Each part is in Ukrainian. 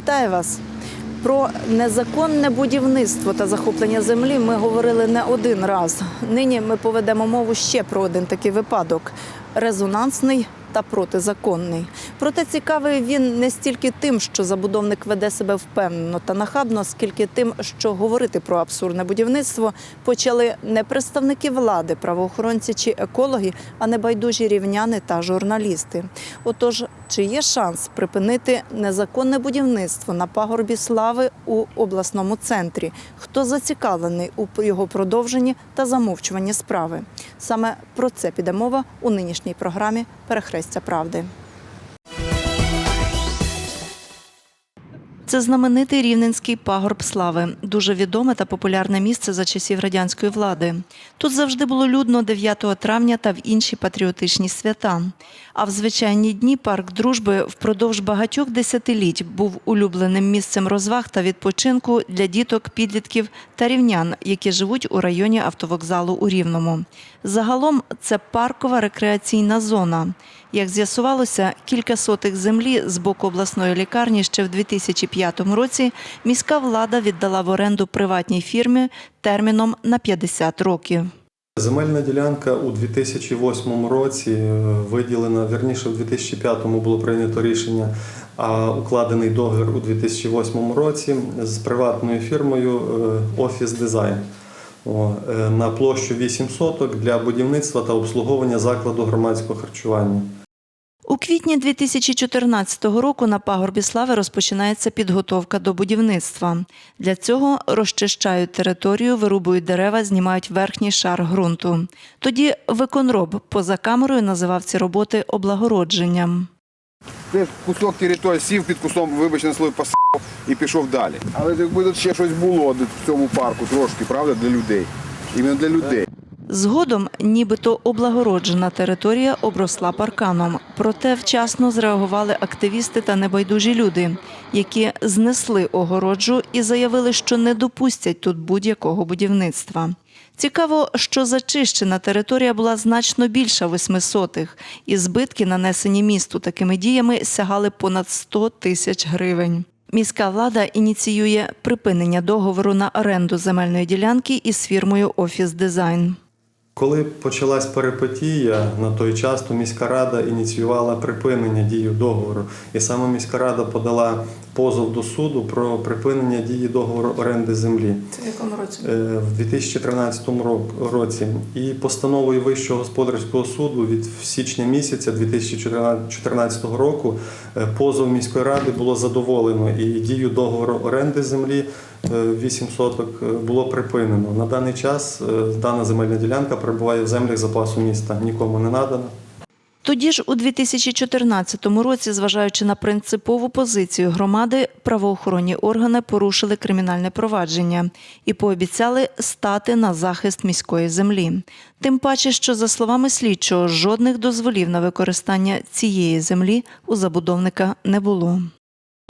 Вітаю вас. Про незаконне будівництво та захоплення землі ми говорили не один раз. Нині ми поведемо мову ще про один такий випадок резонансний та протизаконний. Проте цікавий він не стільки тим, що забудовник веде себе впевнено та нахабно, скільки тим, що говорити про абсурдне будівництво почали не представники влади, правоохоронці чи екологи, а небайдужі рівняни та журналісти. Отож, чи є шанс припинити незаконне будівництво на пагорбі слави у обласному центрі? Хто зацікавлений у його продовженні та замовчуванні справи? Саме про це піде мова у нинішній програмі Перехрестя правди. Це знаменитий рівненський пагорб слави, дуже відоме та популярне місце за часів радянської влади. Тут завжди було людно 9 травня та в інші патріотичні свята. А в звичайні дні парк дружби впродовж багатьох десятиліть був улюбленим місцем розваг та відпочинку для діток, підлітків та рівнян, які живуть у районі автовокзалу у Рівному. Загалом це паркова рекреаційна зона. Як з'ясувалося, кілька сотих землі з боку обласної лікарні ще в 2005 році міська влада віддала в оренду приватній фірмі терміном на 50 років. Земельна ділянка у 2008 році е, виділена, вірніше в 2005 було прийнято рішення, а укладений договір у 2008 році з приватною фірмою е, Офіс Дизайн е, на площу 8 соток для будівництва та обслуговування закладу громадського харчування. У квітні 2014 року на пагорбі слави розпочинається підготовка до будівництва. Для цього розчищають територію, вирубують дерева, знімають верхній шар ґрунту. Тоді виконроб поза камерою називав ці роботи облагородженням. Ти кусок території сів під кустом, вибач на слово посав і пішов далі. Але якби тут ще щось було в цьому парку трошки, правда, для людей. Іменно для людей. Згодом, нібито облагороджена територія обросла парканом. Проте вчасно зреагували активісти та небайдужі люди, які знесли огороджу і заявили, що не допустять тут будь-якого будівництва. Цікаво, що зачищена територія була значно більша восьмисотих, і збитки, нанесені місту такими діями, сягали понад 100 тисяч гривень. Міська влада ініціює припинення договору на оренду земельної ділянки із фірмою Офіс Дизайн. Коли почалась перипетія, на той час то міська рада ініціювала припинення дії договору. І саме міська рада подала позов до суду про припинення дії договору оренди землі. Це в якому році? Е, в 2013 році. І постановою Вищого господарського суду від січня місяця 2014 року е, позов міської ради було задоволено і дію договору оренди землі е, 8 соток е, було припинено. На даний час дана земельна ділянка перебуває в землях запасу міста, нікому не надана. Тоді ж у 2014 році, зважаючи на принципову позицію громади, правоохоронні органи порушили кримінальне провадження і пообіцяли стати на захист міської землі. Тим паче, що за словами слідчого, жодних дозволів на використання цієї землі у забудовника не було.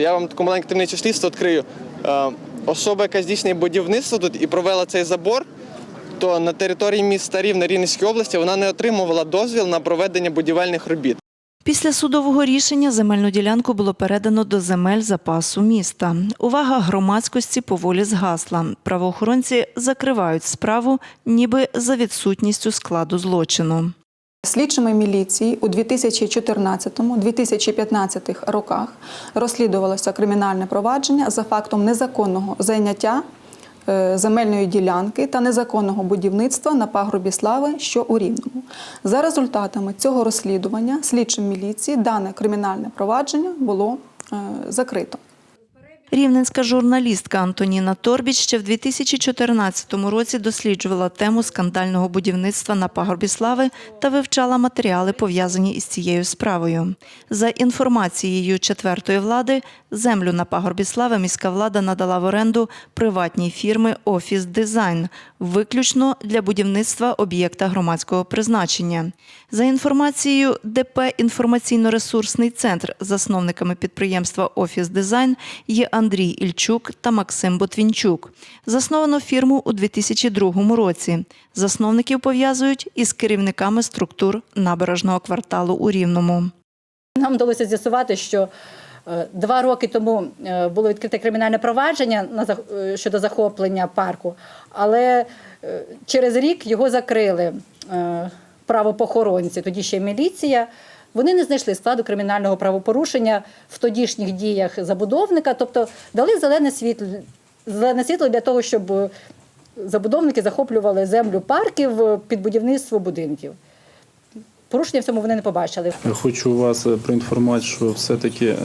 Я вам таку маленьку таємницю слідство відкрию. Е, Особа, яка здійснює будівництво тут і провела цей забор, то на території міста Рівне Рівненської області вона не отримувала дозвіл на проведення будівельних робіт. Після судового рішення земельну ділянку було передано до земель запасу міста. Увага громадськості поволі згасла. Правоохоронці закривають справу, ніби за відсутністю складу злочину. Слідчими міліції у 2014-2015 роках розслідувалося кримінальне провадження за фактом незаконного зайняття земельної ділянки та незаконного будівництва на пагорбі слави, що у Рівному. За результатами цього розслідування слідчим міліції дане кримінальне провадження було е, закрито. Рівненська журналістка Антоніна Торбіч ще в 2014 році досліджувала тему скандального будівництва на пагорбі слави та вивчала матеріали, пов'язані із цією справою. За інформацією четвертої влади, землю на пагорбі слави міська влада надала в оренду приватній фірми Офіс Дизайн, виключно для будівництва об'єкта громадського призначення. За інформацією ДП «Інформаційно-ресурсний центр», засновниками підприємства Офіс Дизайн є Андрій Ільчук та Максим Ботвінчук. Засновано фірму у 2002 році. Засновників пов'язують із керівниками структур набережного кварталу у Рівному. Нам вдалося з'ясувати, що Е, Два роки тому е, було відкрите кримінальне провадження е, щодо захоплення парку, але через рік його закрили правопохоронці, тоді ще міліція. Вони не знайшли складу кримінального правопорушення в тодішніх діях забудовника, тобто дали зелене світло, зелене світло для того, щоб е, забудовники захоплювали землю парків е, під будівництво будинків. Порушення в цьому вони не побачили. Хочу вас е, проінформувати, що все-таки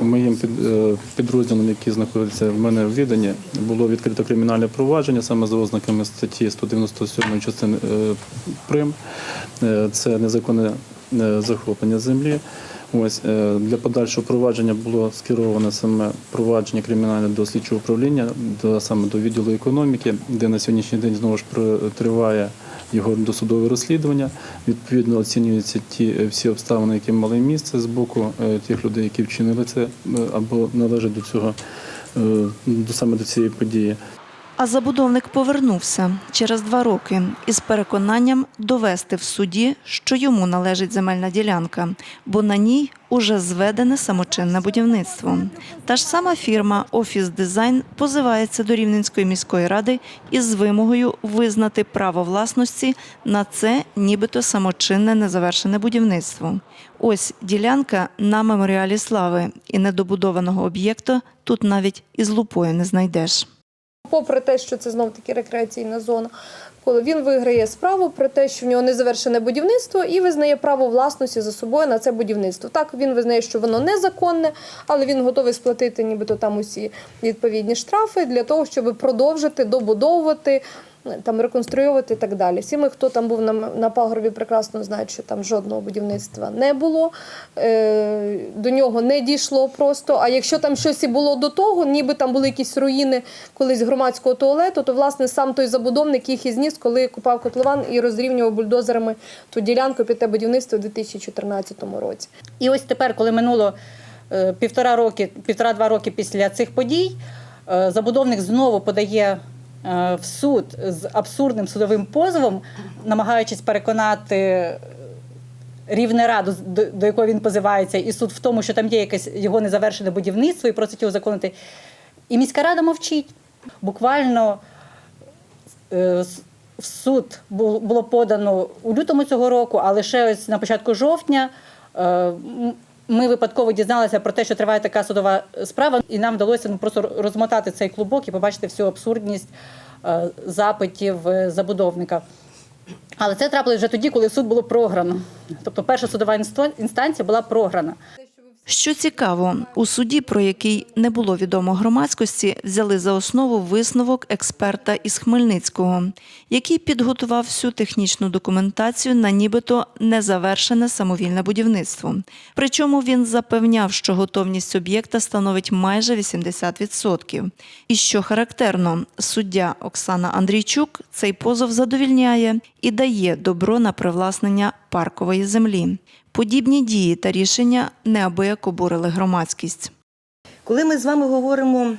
моїм е, підрозділом, який знаходиться в мене в відданні, було відкрито кримінальне провадження саме за ознаками статті 197 частини е, прим. Е, Це незаконне захоплення землі. Ось для подальшого провадження було скероване саме провадження кримінальне до слідчого управління, саме до відділу економіки, де на сьогоднішній день знову ж триває його досудове розслідування. Відповідно оцінюються ті е, всі обставини, які мали місце з боку е, тих людей, які вчинили це е, або належать до цього до саме до цієї події. А забудовник повернувся через два роки із переконанням довести в суді, що йому належить земельна ділянка, бо на ній уже зведене самочинне будівництво. Та ж сама фірма Офіс Дизайн позивається до Рівненської міської ради із вимогою визнати право власності на це нібито самочинне незавершене будівництво. Ось ділянка на меморіалі слави і недобудованого об'єкта тут навіть із лупою не знайдеш. Попри те, що це знов таки рекреаційна зона, коли він виграє справу про те, що в нього не завершене будівництво, і визнає право власності за собою на це будівництво. Так він визнає, що воно незаконне, але він готовий сплатити нібито там усі відповідні штрафи для того, щоб продовжити добудовувати. Там реконструювати і так далі. Всі ми, хто там був на, на пагорбі, прекрасно знають, що там жодного будівництва не було, е, до нього не дійшло просто. А якщо там щось і було до того, ніби там були якісь руїни колись громадського туалету, то власне сам той забудовник їх і зніс, коли купав котлован і розрівнював бульдозерами ту ділянку під те будівництво у 2014 році. І ось тепер, коли минуло е, півтора роки, півтора-два роки після цих подій, е, забудовник знову подає в суд з абсурдним судовим позовом, намагаючись переконати рівне раду, до, якої він позивається, і суд в тому, що там є якесь його незавершене будівництво і просить його законити. І міська рада мовчить. Буквально е, в суд бу- було подано у лютому цього року, а лише ось на початку жовтня е, ми випадково дізналися про те, що триває така судова справа, і нам вдалося ну, просто розмотати цей клубок і побачити всю абсурдність е, запитів е, забудовника. Але це трапилось вже тоді, коли суд було програно. Тобто перша судова інстанція була програна. Що цікаво, у суді, про який не було відомо громадськості, взяли за основу висновок експерта із Хмельницького, який підготував всю технічну документацію на нібито незавершене самовільне будівництво. Причому він запевняв, що готовність об'єкта становить майже 80%. І що характерно, суддя Оксана Андрійчук цей позов задовільняє і дає добро на привласнення паркової землі. Подібні дії та рішення неабияк обурили громадськість. Коли ми з вами говоримо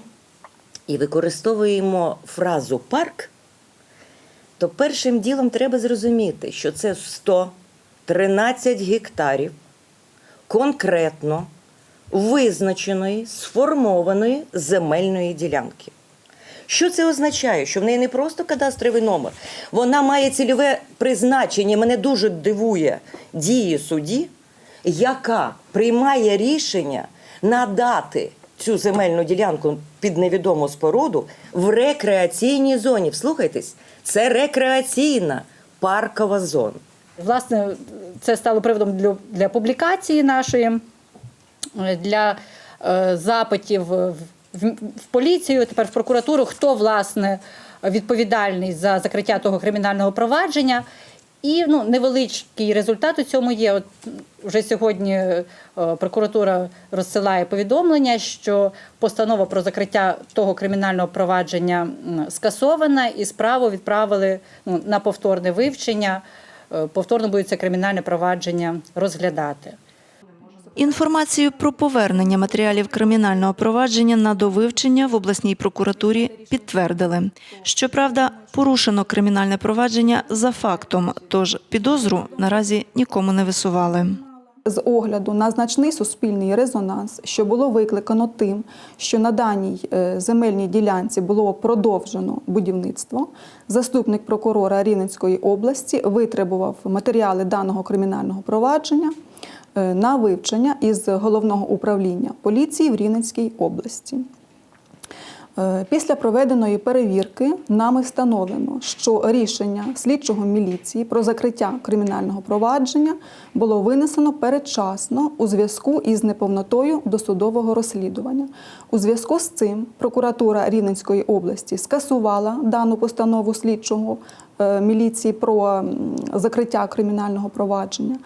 і використовуємо фразу парк, то першим ділом треба зрозуміти, що це 113 гектарів конкретно визначеної, сформованої земельної ділянки. Що це означає? Що в неї не просто кадастровий номер, вона має цільове призначення. Мене дуже дивує дії судді, яка приймає рішення надати цю земельну ділянку під невідому споруду в рекреаційній зоні. Вслухайтесь, це рекреаційна паркова зона. Власне, це стало приводом для, для публікації нашої, е, для е, запитів в, в, поліцію, тепер в прокуратуру, хто власне відповідальний за закриття того кримінального провадження. І ну, невеличкий результат у цьому є. От вже сьогодні е, прокуратура розсилає повідомлення, що постанова про закриття того кримінального провадження скасована, і справу відправили ну, на повторне вивчення. Е, Повторно буде це кримінальне провадження розглядати. Інформацію про повернення матеріалів кримінального провадження на довивчення в обласній прокуратурі підтвердили. Щоправда, порушено кримінальне провадження за фактом, тож підозру наразі нікому не висували. з огляду на значний суспільний резонанс, що було викликано тим, що на даній е, земельній ділянці було продовжено будівництво, заступник прокурора Рівненської області витребував матеріали даного кримінального провадження на вивчення із головного управління поліції в Рівненській області. Е, Після проведеної перевірки нами встановлено, що рішення слідчого міліції про закриття кримінального провадження було винесено передчасно у зв'язку із неповнотою досудового розслідування. У зв'язку з цим прокуратура Рівненської області скасувала дану постанову слідчого е, міліції про закриття кримінального провадження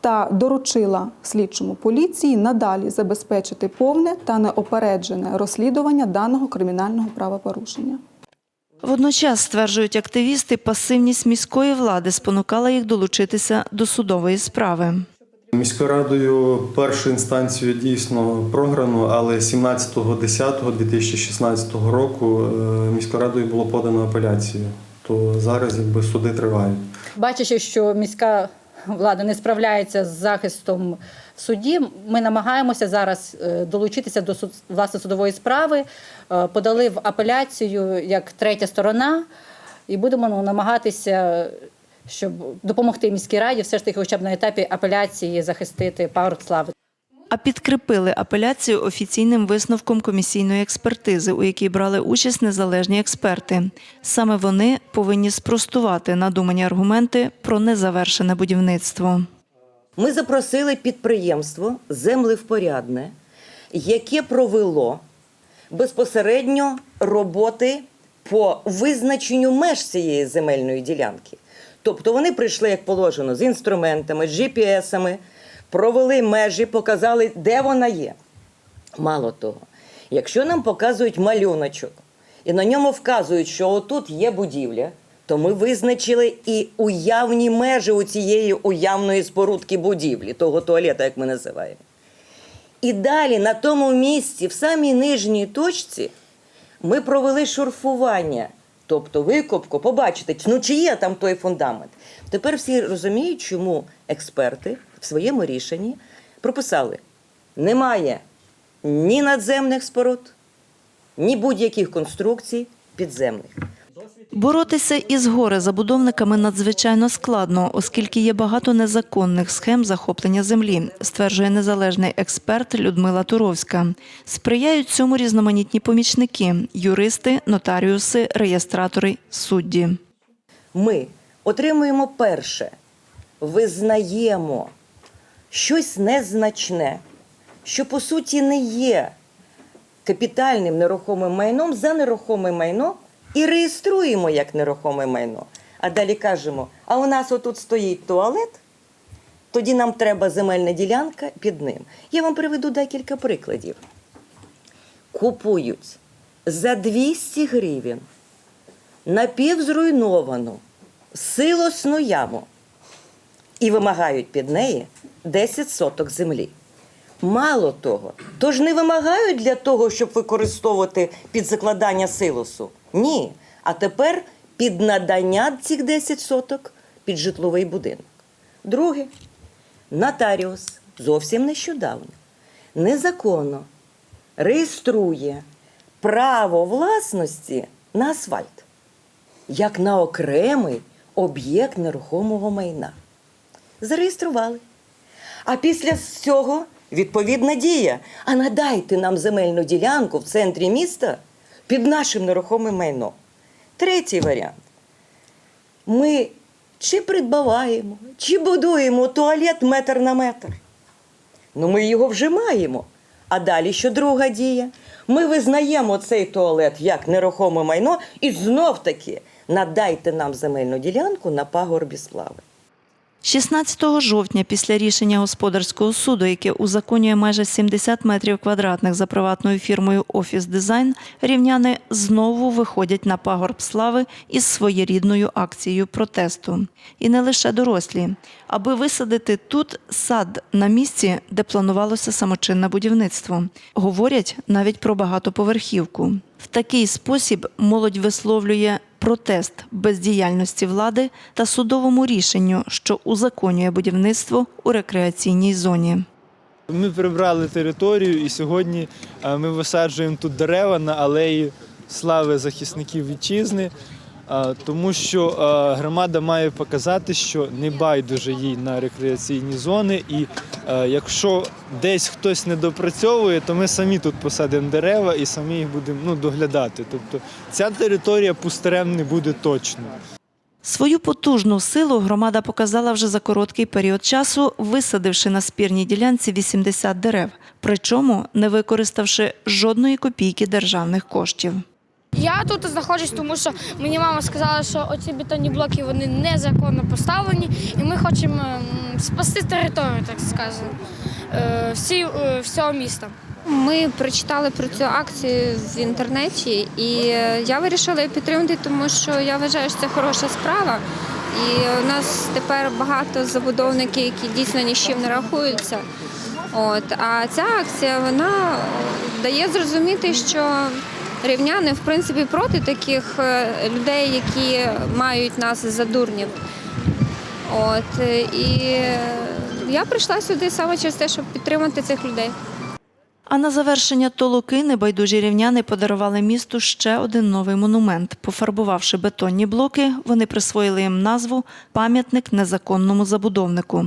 та доручила слідчому поліції надалі забезпечити повне та неопереджене розслідування даного кримінального правопорушення. Водночас, стверджують активісти, пасивність міської влади спонукала їх долучитися до судової справи. Міською радою першу інстанцію дійсно програно, але 17.10.2016 року е, міською радою було подано апеляцію. То зараз якби суди тривають. Бачачи, що міська влада не справляється з захистом в суді, ми намагаємося зараз е, долучитися до суд, власне судової справи, е, подали в апеляцію як третя сторона, і будемо ну, намагатися, щоб допомогти міській раді все ж таки, хоча б на етапі апеляції захистити слави. А підкріпили апеляцію офіційним висновком комісійної експертизи, у якій брали участь незалежні експерти. Саме вони повинні спростувати надумані аргументи про незавершене будівництво. Ми запросили підприємство землевпорядне, яке провело безпосередньо роботи по визначенню меж цієї земельної ділянки. Тобто вони прийшли, як положено, з інструментами, з GPS-ами, провели межі, показали, де вона є. Мало того, якщо нам показують малюночок і на ньому вказують, що отут є будівля, то ми визначили і уявні межі у цієї уявної спорудки будівлі, того туалета, як ми називаємо. І далі на тому місці, в самій нижній точці, ми провели шурфування, тобто викопку, побачите, ну чи є там той фундамент. Тепер всі розуміють, чому експерти в своєму рішенні прописали: немає ні надземних споруд, ні будь-яких конструкцій підземних. Боротися із горе забудовниками надзвичайно складно, оскільки є багато незаконних схем захоплення землі, стверджує незалежний експерт Людмила Туровська. Сприяють цьому різноманітні помічники юристи, нотаріуси, реєстратори, судді. Ми отримуємо перше, визнаємо щось незначне, що по суті не є капітальним нерухомим майном за нерухоме майно і реєструємо як нерухоме майно. А далі кажемо: а у нас отут стоїть туалет, тоді нам треба земельна ділянка під ним. Я вам приведу декілька прикладів. Купують за 200 гривень напівзруйновану силосну яму і вимагають під неї 10 соток землі. Мало того, тож не вимагають для того, щоб використовувати під закладання силосу. Ні. А тепер під надання цих 10 соток під житловий будинок. Друге, нотаріус зовсім нещодавно незаконно реєструє право власності на асфальт як на окремий об'єкт нерухомого майна. Зареєстрували. А після цього відповідна дія. А надайте нам земельну ділянку в центрі міста під нашим нерухомим майном. Третій варіант. Ми чи придбаваємо, чи будуємо туалет метр на метр. Ну, ми його вже маємо. А далі що друга дія? Ми визнаємо цей туалет як нерухоме майно і знов таки надайте нам земельну ділянку на пагорбі слави. 16 жовтня, після рішення господарського суду, яке узаконює майже 70 метрів квадратних за приватною фірмою Офіс Дизайн, рівняни знову виходять на пагорб слави із своєрідною акцією протесту. І не лише дорослі, аби висадити тут сад на місці, де планувалося самочинне будівництво. Говорять навіть про багатоповерхівку. В такий спосіб молодь висловлює протест бездіяльності влади та судовому рішенню, що узаконює будівництво у рекреаційній зоні. Ми прибрали територію і сьогодні е, ми висаджуємо тут дерева на алеї слави захисників вітчизни, тому що громада має показати, що не байдуже їй на рекреаційні зони. І якщо десь хтось не допрацьовує, то ми самі тут посадимо дерева і самі їх будемо ну, доглядати. Тобто ця територія пустирем не буде точно. Свою потужну силу громада показала вже за короткий період часу, висадивши на спірній ділянці 80 дерев, причому не використавши жодної копійки державних коштів. Я тут знаходжусь, тому що мені мама сказала, що оці бетонні блоки вони незаконно поставлені, і ми хочемо спасти територію, так сказано, е, всі, е, всього міста. Ми прочитали про цю акцію в інтернеті, і я вирішила її підтримати, тому що я вважаю, що це хороша справа. І у нас тепер багато забудовників, які дійсно ні з чим не рахуються. От а ця акція вона дає зрозуміти, що рівняни в принципі проти таких е, людей, які мають нас за дурнів. От е, і я прийшла сюди саме через те, щоб підтримати цих людей. А на завершення толоки небайдужі рівняни подарували місту ще один новий монумент. Пофарбувавши бетонні блоки, вони присвоїли їм назву Пам'ятник незаконному забудовнику.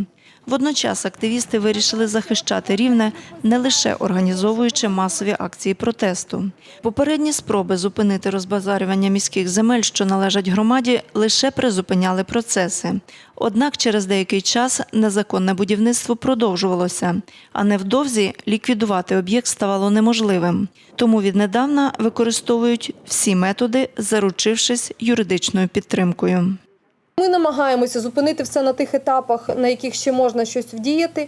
Водночас активісти вирішили захищати рівне, не лише організовуючи масові акції протесту. Попередні спроби зупинити розбазарювання міських земель, що належать громаді, лише призупиняли процеси. Однак через деякий час незаконне будівництво продовжувалося, а невдовзі ліквідувати об'єкт ставало неможливим. Тому віднедавна використовують всі методи, заручившись юридичною підтримкою. Ми намагаємося зупинити все на тих етапах, на яких ще можна щось вдіяти.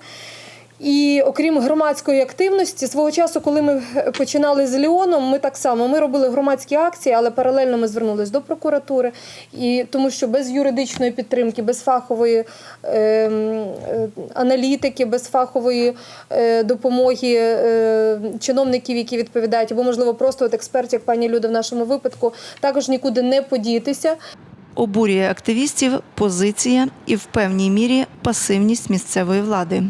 І окрім громадської активності, свого часу, коли ми починали з Ліоном, ми так само ми робили громадські акції, але паралельно ми звернулись до прокуратури. І тому що без юридичної підтримки, без фахової е, е, аналітики, без фахової е, допомоги е, чиновників, які відповідають, або можливо просто от експертів, як пані Люда в нашому випадку, також нікуди не подітися. Обурює активістів позиція і в певній мірі пасивність місцевої влади.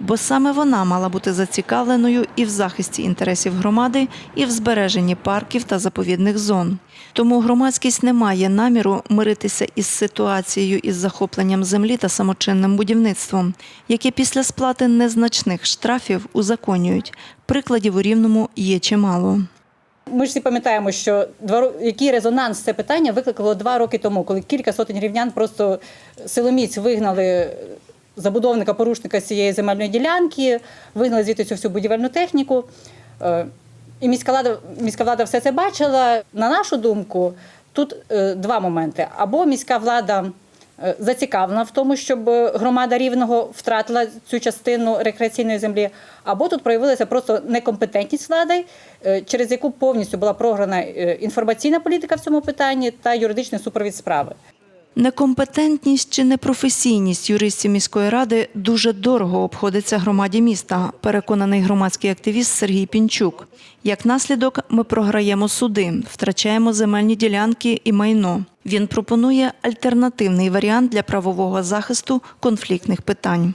Бо саме вона мала бути зацікавленою і в захисті інтересів громади, і в збереженні парків та заповідних зон. Тому громадськість не має наміру миритися із ситуацією із захопленням землі та самочинним будівництвом, яке після сплати незначних штрафів узаконюють. Прикладів у рівному є чимало. Ми ж всі пам'ятаємо, що два який резонанс це питання викликало два роки тому, коли кілька сотень рівнян просто силоміць вигнали забудовника порушника цієї земельної ділянки, вигнали звідти цю всю будівельну техніку. Е, І міська влада, міська влада все це бачила. На нашу думку, тут е, два моменти: або міська влада. Е, Зацікавлена в тому, щоб громада рівного втратила цю частину рекреаційної землі, або тут проявилася просто некомпетентність влади, е, через яку повністю була програна е, інформаційна політика в цьому питанні та юридичний супровід справи. Некомпетентність чи непрофесійність юристів міської ради дуже дорого обходиться громаді міста, переконаний громадський активіст Сергій Пінчук. Як наслідок, ми програємо суди, втрачаємо земельні ділянки і майно. Він пропонує альтернативний варіант для правового захисту конфліктних питань.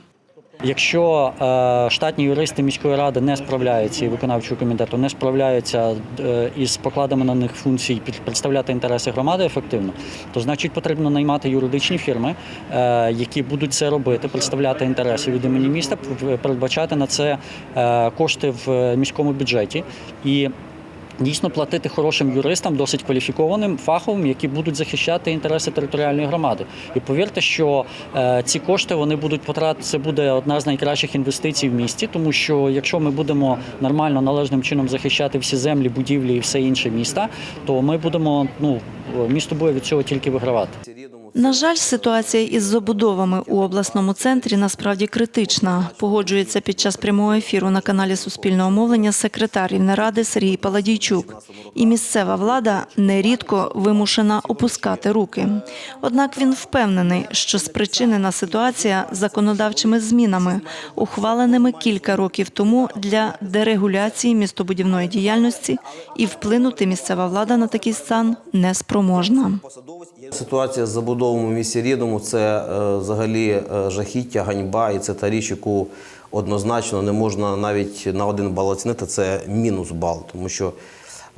Якщо е, штатні юристи міської ради не справляються і виконавчого комітету не справляються е, із покладами на них функцій під- представляти інтереси громади ефективно, то значить потрібно наймати юридичні фірми, е, які будуть це робити, представляти інтереси від імені міста, передбачати на це кошти в міському бюджеті і. Дійсно платити хорошим юристам, досить кваліфікованим, фаховим, які будуть захищати інтереси територіальної громади. І повірте, що е, ці кошти вони будуть потратити. Це буде одна з найкращих інвестицій в місті, тому що якщо ми будемо нормально належним чином захищати всі землі, будівлі і все інше міста, то ми будемо ну місто буде від цього тільки вигравати. На жаль, ситуація із забудовами у обласному центрі насправді критична. Погоджується під час прямого ефіру на каналі Суспільного мовлення секретар Рівнеради Сергій Паладійчук. І місцева влада нерідко вимушена опускати руки. Однак він впевнений, що спричинена ситуація законодавчими змінами, ухваленими кілька років тому для дерегуляції містобудівної діяльності, і вплинути місцева влада на такий стан не спроможна. Ситуація з в місті Рівному це е, взагалі е, жахіття, ганьба, і це та річ, яку однозначно не можна навіть на один бал оцінити. Це мінус бал, тому що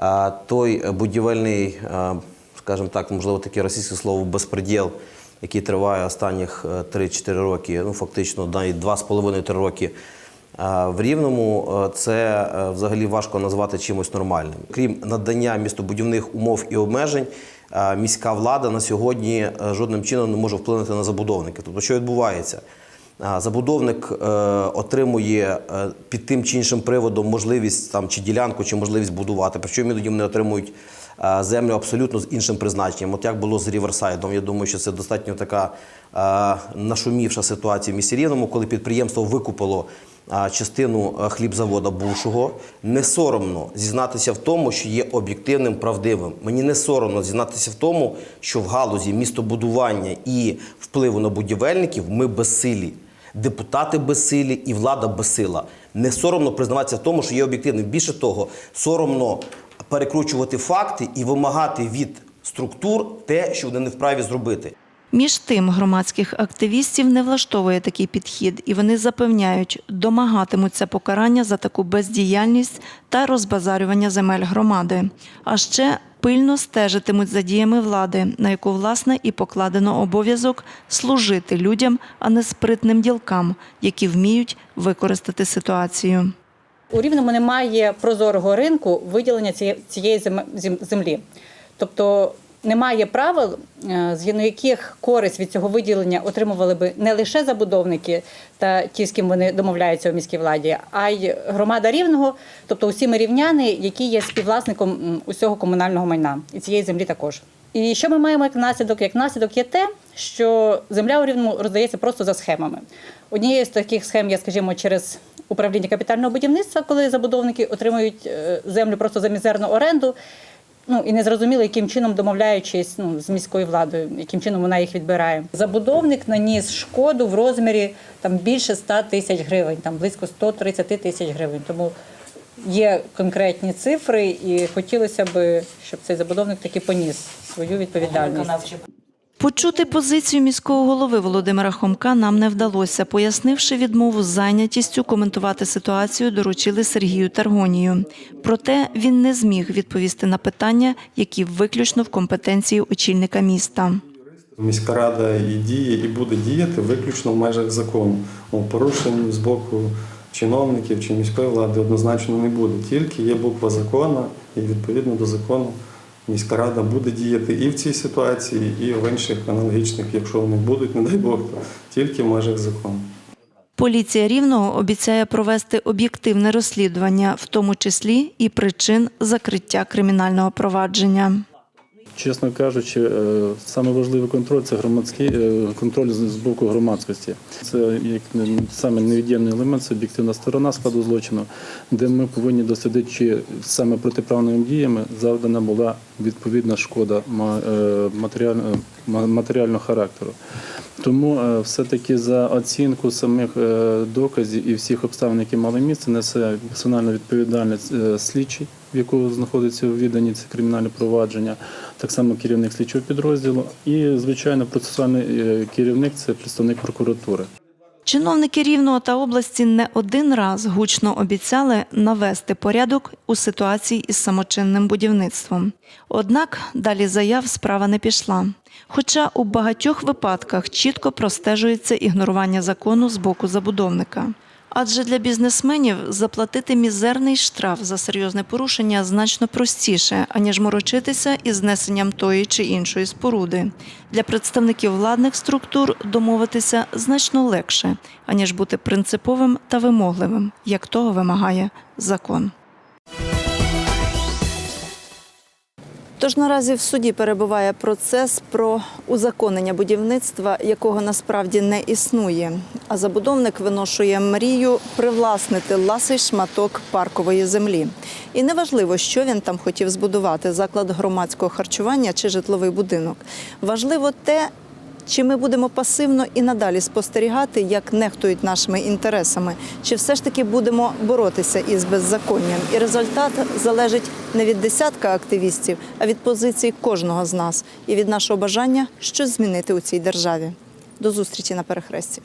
е, той будівельний, скажімо так, можливо, таке російське слово безпреділ, який триває останніх е, 3-4 роки, ну фактично навіть 2,5-3 роки. В Рівному це взагалі важко назвати чимось нормальним. Крім надання містобудівних умов і обмежень, міська влада на сьогодні е, жодним чином не може вплинути на забудовників. Тобто, що відбувається? Е, Забудовник е, отримує е, під тим чи іншим приводом можливість там чи ділянку, чи можливість будувати. Причому іноді вони отримують е, землю абсолютно з іншим призначенням. От як було з Ріверсайдом. Я думаю, що це достатньо така е, нашумівша ситуація в місті Рівному, коли підприємство викупило частину е, хлібзавода бувшого. Не соромно зізнатися в тому, що є об'єктивним, правдивим. Мені не соромно зізнатися в тому, що в галузі містобудування і впливу на будівельників ми безсилі. Депутати безсилі і влада безсила. Не соромно признаватися в тому, що є об'єктивним. Більше того, соромно перекручувати факти і вимагати від структур те, що вони не вправі зробити. Між тим, громадських активістів не влаштовує такий підхід, і вони запевняють, домагатимуться покарання за таку бездіяльність та розбазарювання земель громади. А ще пильно стежитимуть за діями влади, на яку власне і покладено обов'язок служити людям, а не спритним ділкам, які вміють використати ситуацію. У Рівному немає прозорого ринку виділення цієї- цієї зем- зем- землі. Тобто немає правил, е, згідно яких користь від цього виділення отримували би не лише забудовники та ті, з ким вони домовляються у міській владі, а й громада рівного, тобто усі ми рівняни, які є співвласником усього комунального майна і цієї землі також. І що ми маємо як наслідок? Як наслідок є те, що земля у рівному роздається просто за схемами. Однією з таких схем є, скажімо, через управління капітального будівництва, коли забудовники отримують е, землю просто за мізерну оренду. Ну і не зрозуміло, яким чином домовляючись ну, з міською владою, яким чином вона їх відбирає. Забудовник наніс шкоду в розмірі там більше 100 тисяч гривень, там близько 130 тисяч гривень. Тому є конкретні цифри, і хотілося б, щоб цей забудовник таки поніс свою відповідальність. Почути позицію міського голови Володимира Хомка нам не вдалося. Пояснивши відмову з зайнятістю, коментувати ситуацію доручили Сергію Таргонію. Проте він не зміг відповісти на питання, які виключно в компетенції очільника міста. Міська рада і діє, і буде діяти виключно в межах закону. Ну, Порушень з боку чиновників чи міської влади однозначно не буде. Тільки є буква закону, і відповідно до закону міська рада буде діяти і в цій ситуації, і в інших аналогічних, якщо вони будуть, не дай Бог, то тільки в межах закону. Поліція Рівного обіцяє провести об'єктивне розслідування, в тому числі і причин закриття кримінального провадження. Чесно кажучи, е, саме важливий контроль це громадський е, контроль з боку громадськості. Це як саме невід'ємний елемент, це об'єктивна сторона складу злочину, де ми повинні дослідити, чи саме протиправними діями завдана була відповідна шкода е, матеріально- ма- матеріального характеру. Тому все-таки за оцінку самих доказів і всіх обставин, які мали місце, несе персональну відповідальність слідчий, в якого знаходиться у відданні це кримінальне провадження, так само керівник слідчого підрозділу, і звичайно процесуальний е, керівник це представник прокуратури. Чиновники Рівного та області не один раз гучно обіцяли навести порядок у ситуації із самочинним будівництвом. Однак далі заяв справа не пішла. Хоча у багатьох випадках чітко простежується ігнорування закону з боку забудовника. Адже для бізнесменів заплатити мізерний штраф за серйозне порушення значно простіше, аніж морочитися із знесенням тої чи іншої споруди. Для представників владних структур домовитися значно легше, аніж бути принциповим та вимогливим, як того вимагає закон. Тож наразі в суді перебуває процес про узаконення будівництва, якого насправді не існує. А забудовник виношує мрію привласнити ласий шматок паркової землі. І неважливо, що він там хотів збудувати заклад громадського харчування чи житловий будинок. Важливо те, чи ми будемо пасивно і надалі спостерігати, як нехтують нашими інтересами, чи все ж таки будемо боротися із беззаконням? І результат залежить не від десятка активістів, а від позиції кожного з нас і від нашого бажання щось змінити у цій державі. До зустрічі на перехресті.